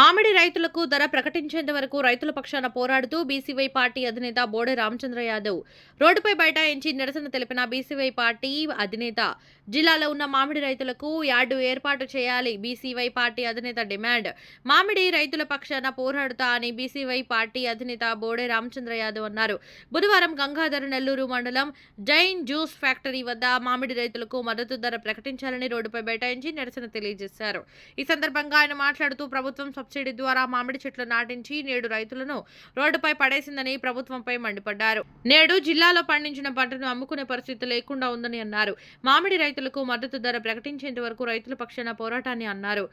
మామిడి రైతులకు ధర ప్రకటించేంత వరకు రైతుల పక్షాన పోరాడుతూ బీసీవై పార్టీ అధినేత బోడే రామచంద్ర యాదవ్ రోడ్డుపై బైఠాయించి నిరసన తెలిపిన బీసీవై పార్టీ అధినేత. జిల్లాలో ఉన్న మామిడి రైతులకు యార్డు ఏర్పాటు చేయాలి. బీసీవై పార్టీ అధినేత డిమాండ్. మామిడి రైతుల పక్షాన పోరాడుతా అని బీసీవై పార్టీ అధినేత బోడే రామచంద్ర యాదవ్ అన్నారు. బుధవారం గంగాధర నెల్లూరు మండలం జైన్ జ్యూస్ ఫ్యాక్టరీ వద్ద మామిడి రైతులకు మద్దతు ధర ప్రకటించాలని రోడ్డుపై బైఠాయించి నిరసన తెలియజేశారు. ఈ సందర్భంగా ఆయన మాట్లాడుతూ ప్రభుత్వం సబ్సిడీ ద్వారా మామిడి చెట్లు నాటించి నేడు రైతులను రోడ్డుపై పడేసిందని ప్రభుత్వంపై మండిపడ్డారు. నేడు జిల్లాలో పండించిన పంటను అమ్ముకునే పరిస్థితి లేకుండా ఉందని అన్నారు. మామిడి రైతులకు మద్దతు ధర ప్రకటించేంత వరకు రైతుల పక్షాన పోరాటాన్ని అన్నారు.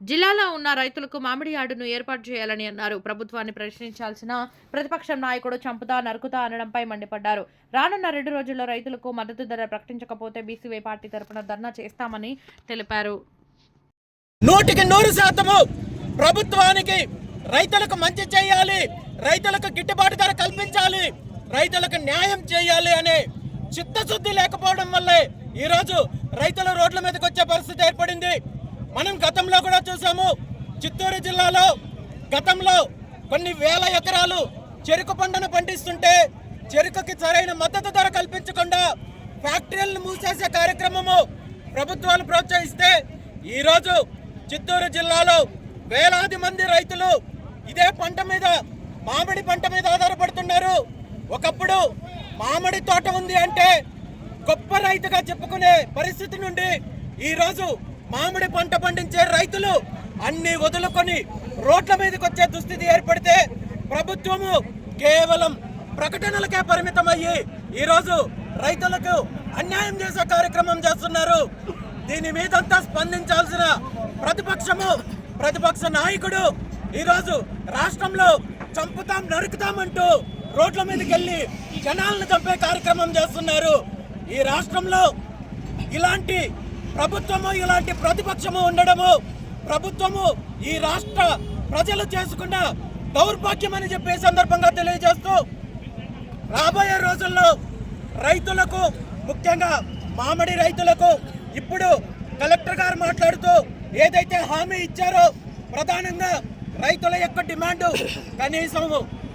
జిల్లాలో ఉన్న రైతులకు మామిడి యార్డును ఏర్పాటు చేయాలని అన్నారు. ప్రభుత్వాన్ని ప్రశ్నించాల్సిన ప్రతిపక్షం నాయకుడు చంపుతా నరుకుతా అనడంపై మండిపడ్డారు. రానున్న రెండు రోజుల్లో రైతులకు మద్దతు ధర ప్రకటించకపోతే బీసీవై పార్టీ తరపున ధర్నా చేస్తామని తెలిపారు. నూటికి నూరు శాతము ప్రభుత్వానికి రైతులకు మంచి చేయాలి రైతులకు గిట్టుబాటు ధర కల్పించాలి రైతులకు న్యాయం చేయాలి అనే చిత్తశుద్ధి లేకపోవడం వల్లే ఈరోజు రైతులు రోడ్ల మీదకి వచ్చే పరిస్థితి ఏర్పడింది. మనం గతంలో కూడా చూసాము చిత్తూరు జిల్లాలో గతంలో కొన్ని వేల ఎకరాలు చెరుకు పంటను పండిస్తుంటే చెరుకుకి సరైన మద్దతు ధర కల్పించకుండా ఫ్యాక్టరీలను మూసేసే కార్యక్రమము ప్రభుత్వాలు ప్రోత్సహిస్తే ఈరోజు చిత్తూరు జిల్లాలో వేలాది మంది రైతులు ఇదే పంట మీద మామిడి పంట మీద ఆధారపడుతున్నారు. ఒకప్పుడు మామిడి తోట ఉంది అంటే గొప్ప రైతుగా చెప్పుకునే పరిస్థితి నుండి ఈరోజు మామిడి పంట పండించే రైతులు అన్ని వదులుకొని రోడ్ల మీదకి వచ్చే దుస్థితి ఏర్పడితే ప్రభుత్వము కేవలం ప్రకటనలకే పరిమితమయ్యి ఈరోజు రైతులకు అన్యాయం చేసే కార్యక్రమం చేస్తున్నారు. దీని మీదంతా స్పందించాల్సిన ప్రతిపక్షము ప్రతిపక్ష నాయకుడు ఈరోజు రాష్ట్రంలో చంపుతాం నరుకుతామంటూ రోడ్ల మీదకి వెళ్ళి జనాలను చంపే కార్యక్రమం చేస్తున్నారు. ఈ రాష్ట్రంలో ఇలాంటి ప్రభుత్వము ఇలాంటి ప్రతిపక్షము ఉండడము ప్రభుత్వము ఈ రాష్ట్ర ప్రజలు చేసుకున్న దౌర్భాగ్యం అని చెప్పే సందర్భంగా తెలియజేస్తూ రాబోయే రోజుల్లో రైతులకు ముఖ్యంగా మామిడి రైతులకు ఇప్పుడు కలెక్టర్ గారు మాట్లాడుతూ ఏదైతే హామీ ఇచ్చారో ప్రధానంగా రైతుల యొక్క డిమాండ్ కనీసం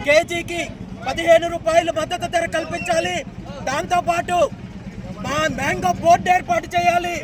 కేజీకి పదిహేను రూపాయలు మద్దతు ధర కల్పించాలి. దాంతోపాటు మా మ్యాంగో బోర్డు ఏర్పాటు చేయాలి.